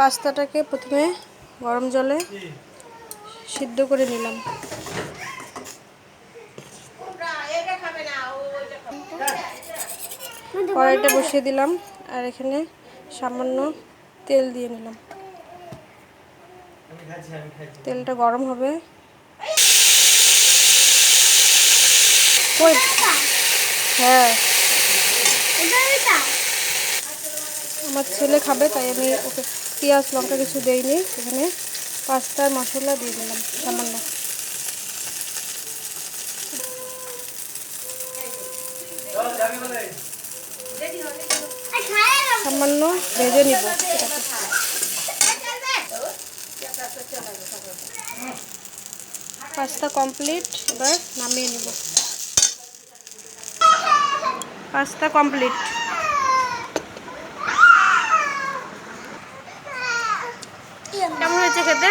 পাস্তাটাকে প্রথমে গরম জলে সিদ্ধ করে নিলাম। কড়াইটা বসিয়ে দিলাম আর এখানে সামান্য তেল দিয়ে নিলাম। তেলটা গরম হবে। হ্যাঁ। আমার ছেলে খাবে, তাই আমি ওকে পেঁয়াজ, লঙ্কা কিছু দেইনি। এখানে পাস্তার মশলা দিয়ে দিলাম, সামান্য। সামান্য ভেজে নিব। পাস্তা কমপ্লিট, এবার নামিয়ে নিব। Pasta complete. কেমন হয়েছে খেতে?